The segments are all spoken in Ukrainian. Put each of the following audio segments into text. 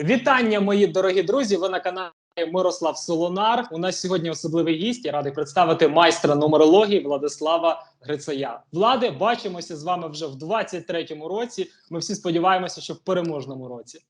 Вітання, мої дорогі друзі. Ви на каналі Мирослав Солонар. У нас сьогодні особливий гість. Я радий представити майстра нумерології Владислава Грицая. Влади, бачимося з вами вже в 23-му році. Ми всі сподіваємося, що в переможному році.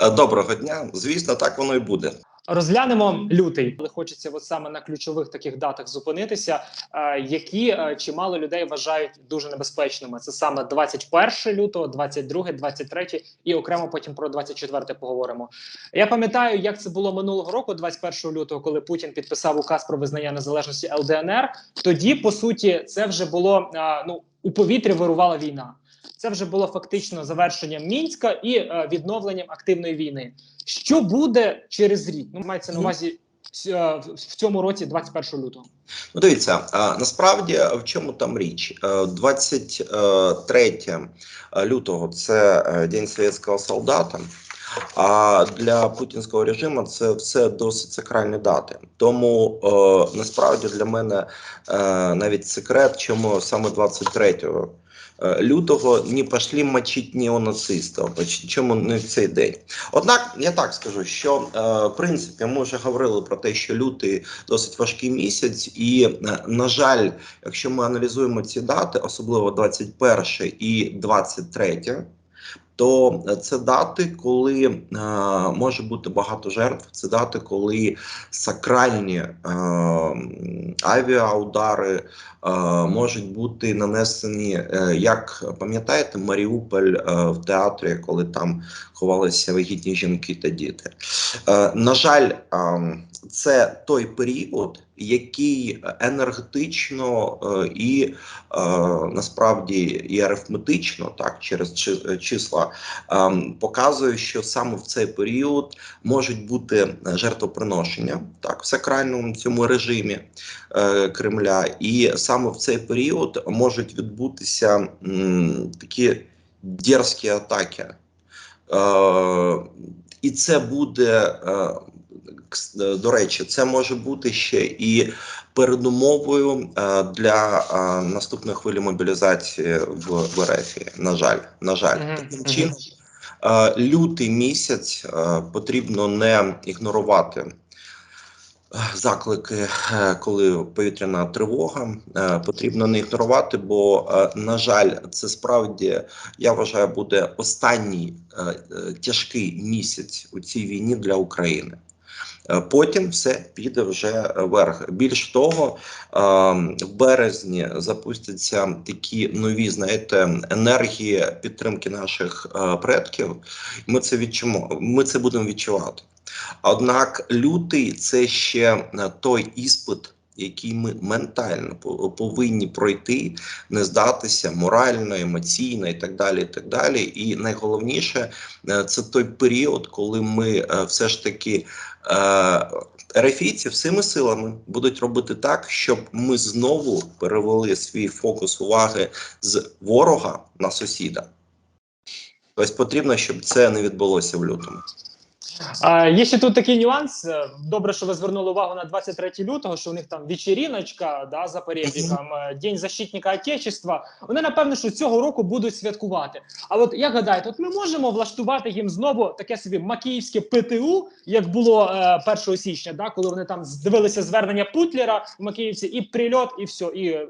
Е, Доброго дня. Звісно, так воно і буде. Розглянемо лютий, але хочеться от саме на ключових таких датах зупинитися, е, які е, чимало людей вважають дуже небезпечними. Це саме 21 лютого, 22, 23 і окремо потім про 24 поговоримо. Я пам'ятаю, як це було минулого року, 21 лютого, коли Путін підписав указ про визнання незалежності ЛДНР. Тоді, по суті, це вже було е, ну у повітрі вирувала війна. Це вже було фактично завершенням мінська і е, відновленням активної війни. Що буде через рік? Ну мається на увазі е, в- цьому році, 21 лютого. Ну, дивіться, насправді в чому там річ? Е, 23 лютого це е, День совєтського солдата. А для путінського режиму це все досить сакральні дати. Тому е, насправді для мене е, навіть секрет, чому саме 23 е, лютого не пішли мочити неонацистів. Чому не в цей день? Однак я так скажу, що е, в принципі ми вже говорили про те, що лютий досить важкий місяць, і е, на жаль, якщо ми аналізуємо ці дати, особливо 21 і 23, то це дати, коли е, може бути багато жертв. Це дати, коли сакральні е, авіаудари е, можуть бути нанесені, е, як пам'ятаєте, Маріуполь е, в театрі, коли там ховалися вагітні жінки та діти. Е, на жаль, е, це той період, який енергетично е, і е, насправді і арифметично, так через числа, е, показує, що саме в цей період можуть бути жертвоприношення, так в сакральному цьому режимі Кремля, і саме в цей період можуть відбутися такі дерзкі атаки. Е, і це буде, е, е, до речі, це може бути ще і передумовою для наступної хвилі мобілізації в, РФ. На жаль, на жаль, таким чином. Лютий місяць потрібно не ігнорувати заклики, е, коли повітряна тривога. Е, Потрібно не ігнорувати, бо, е, на жаль, це справді я вважаю, буде останній тяжкий місяць у цій війні для України. Е, Потім все піде вже вверх. Більш того, е, в березні запустяться такі нові, знаєте, енергії підтримки наших е, предків. Ми це відчуємо. Ми це будемо відчувати. Однак лютий це ще той іспит, який ми ментально повинні пройти, не здатися морально, емоційно і так далі. І так далі. І найголовніше е, це той період, коли ми е, все ж таки. Е, Рефійці всіми силами будуть робити так, щоб ми знову перевели свій фокус уваги з ворога на сусіда. Тобто потрібно, щоб це не відбулося в лютому. А, є ще тут такий нюанс. Е, Добре, що ви звернули увагу на 23 лютого, що у них там вечеріночка, да, за перебігом, е, День защитника Отечества. Вони напевно, що цього року будуть святкувати. А от як гадаєте, от ми можемо влаштувати їм знову таке собі макіївське ПТУ, як було е, 1 січня, да, коли вони там дивилися звернення Путлера в Макіївці, і прильот, і все, і е,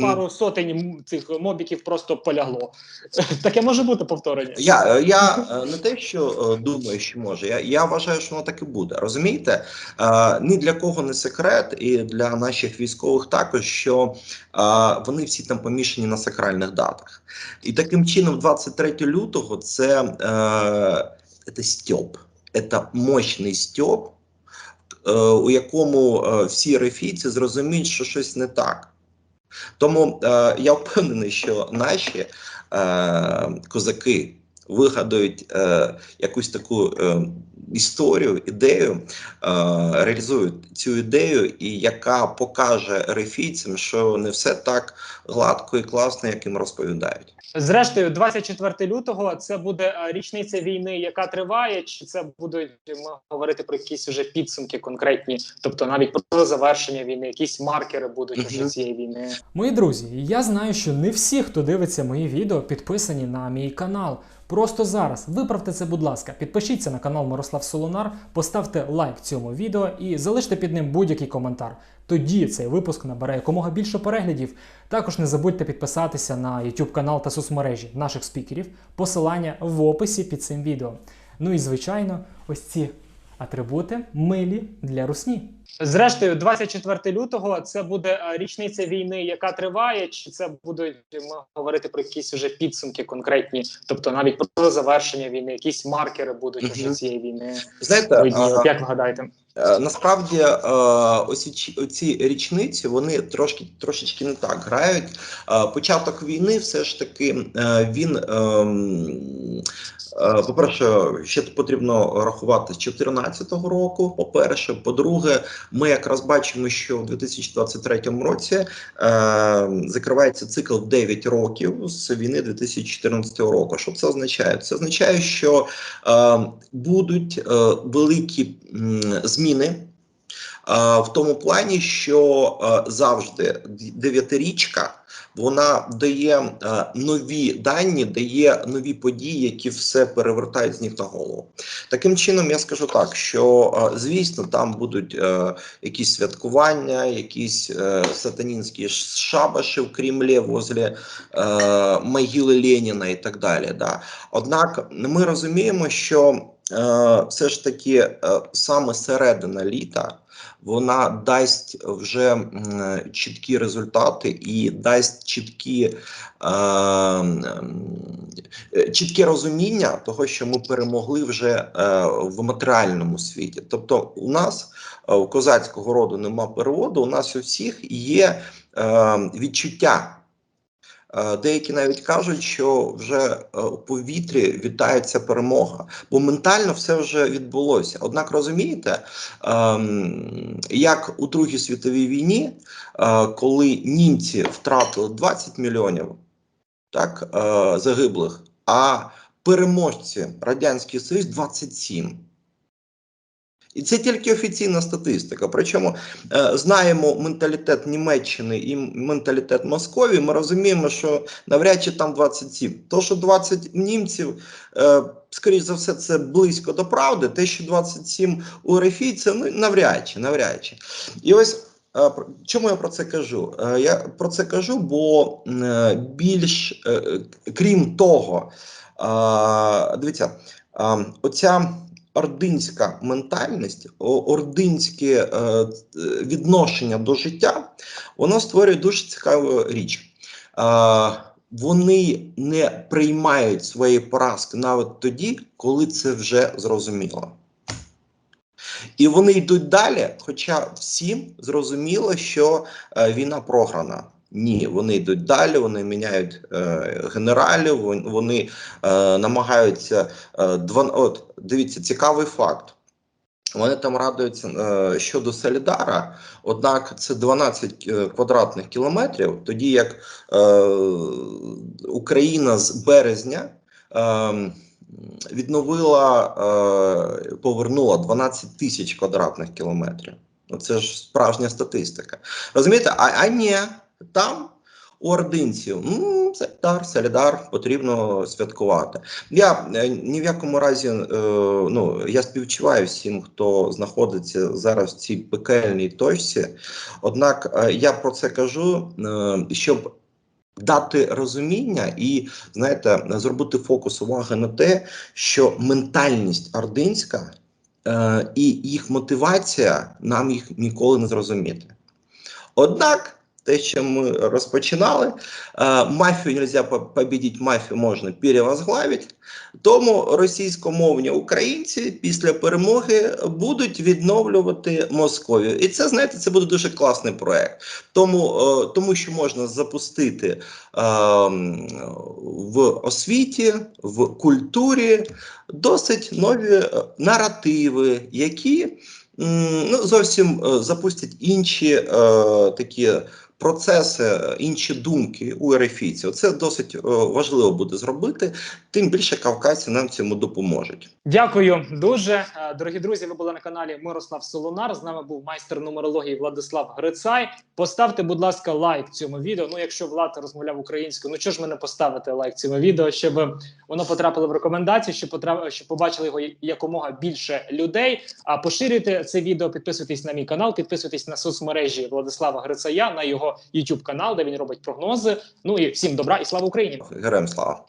пару сотень цих мобіків просто полягло. Таке може бути повторення. Я, е, я е, не те, що е, думаю, що може. Я, я вважаю, що воно так і буде. Розумієте? Е, Ні для кого не секрет, і для наших військових також, що е, вони всі там помішані на сакральних датах. І таким чином, 23 лютого, це, е, це стьоп, це мощний стьоп, е, у якому е, всі рефійці зрозуміють, що щось не так. Тому е, я впевнений, що наші е, козаки вигадають е, якусь таку е, історію, ідею, е, реалізують цю ідею, і яка покаже рефійцям, що не все так гладко і класно, як їм розповідають. Зрештою, 24 лютого це буде е, річниця війни, яка триває, чи це будуть ми говорити про якісь вже підсумки конкретні, тобто навіть про завершення війни, якісь маркери будуть уже цієї війни. Мої друзі, я знаю, що не всі, хто дивиться мої відео, підписані на мій канал. Просто зараз виправте це, будь ласка, підпишіться на канал Мирослав Солонар, поставте лайк цьому відео і залиште під ним будь-який коментар. Тоді цей випуск набере якомога більше переглядів. Також не забудьте підписатися на YouTube канал та соцмережі наших спікерів. Посилання в описі під цим відео. Ну і звичайно, ось ці атрибути милі для русні. Зрештою, 24 лютого це буде е, річниця війни, яка триває. Чи це будуть ми говорити про якісь вже підсумки конкретні, тобто навіть про завершення війни, якісь маркери будуть уже цієї війни. Знаєте, видні. як ви гадаєте? Е, Насправді, е, ось ці- ці річниці вони трошки трошечки не так грають. Е, Початок війни, все ж таки, е, він ем, е, по-перше, ще потрібно рахувати з 2014 року. По-перше, по-друге, ми якраз бачимо, що в 2023 році е, закривається цикл 9 років з війни 2014 року. Що це означає? Це означає, що е, будуть е, великі е, зміни. В тому плані, що завжди дев'ятирічка вона дає нові дані, дає нові події, які все перевертають з ніг на голову. Таким чином, я скажу так, що звісно, там будуть е, якісь святкування, якісь е, сатанінські шабаші в Кремлі возле е, могили Леніна і так далі. Да. Однак ми розуміємо, що все ж таки саме середина літа вона дасть вже чіткі результати і дасть чіткі, е, е, чітке розуміння того, що ми перемогли вже е, в матеріальному світі. Тобто, у нас е, у козацького роду нема переводу, у нас у всіх є е, відчуття. Е, Деякі навіть кажуть, що вже е, у повітрі вітається перемога, бо ментально все вже відбулося. Однак розумієте, ем, як у Другій світовій війні, е, коли німці втратили 20 мільйонів так, загиблих, а переможці Радянський Союз 27. І це тільки офіційна статистика. Причому е, знаємо менталітет Німеччини і менталітет Московії. Ми розуміємо, що навряд чи там 27. То, що 20 німців, е, скоріш за все, це близько до правди. Те, що 27 у РФІ, це ну, навряд чи, навряд чи. І ось. е, Чому я про це кажу? Е, Я про це кажу, бо е, більш е, крім того, дивіться, оця ординська ментальність, ординське відношення до життя, воно створює дуже цікаву річ. Вони не приймають свої поразки навіть тоді, коли це вже зрозуміло. І вони йдуть далі, хоча всім зрозуміло, що е, війна програна. Ні, вони йдуть далі, вони міняють е, генералів, вони е, намагаються е, два, от дивіться, цікавий факт. Вони там радуються е, щодо Солідара, однак це 12 е, квадратних кілометрів, тоді як е, Україна з березня е, відновила, е, повернула 12 тисяч квадратних кілометрів. Це ж справжня статистика. Розумієте, а, а ні, там у ординців ну, Солідар, Солідар потрібно святкувати. Я е, ні в якому разі е, ну, я співчуваю всім, хто знаходиться зараз в цій пекельній точці. Однак е, я про це кажу, е, щоб дати розуміння і знаєте, зробити фокус уваги на те, що ментальність ординська е, і їх мотивація нам їх ніколи не зрозуміти. Однак. Те, що ми розпочинали, е, мафію нельзя по- побідіть, мафію можна перевозглавити. Тому російськомовні українці після перемоги будуть відновлювати Московію. І це, знаєте, це буде дуже класний проект. Тому, е, тому що можна запустити е, в освіті, в культурі досить нові е, наративи, які ну, зовсім е, запустять інші е, такі процеси, е, інші думки у ерефійців. Це досить е, важливо буде зробити. Тим більше кавказці нам цьому допоможуть. Дякую дуже, Е, дорогі друзі. Ви були на каналі Мирослав Солонар. З нами був майстер нумерології Владислав Грицай. Поставте, будь ласка, лайк цьому відео. Ну, якщо Влад розмовляв українською, ну чого ж ви не поставите лайк цьому відео, щоб воно потрапило в рекомендації, щоб потрап... щоб побачили його якомога більше людей. А поширюйте це відео, підписуйтесь на мій канал, підписуйтесь на соцмережі Владислава Грицая на YouTube канал, де він робить прогнози. Ну і всім добра і слава Україні! Героям слава!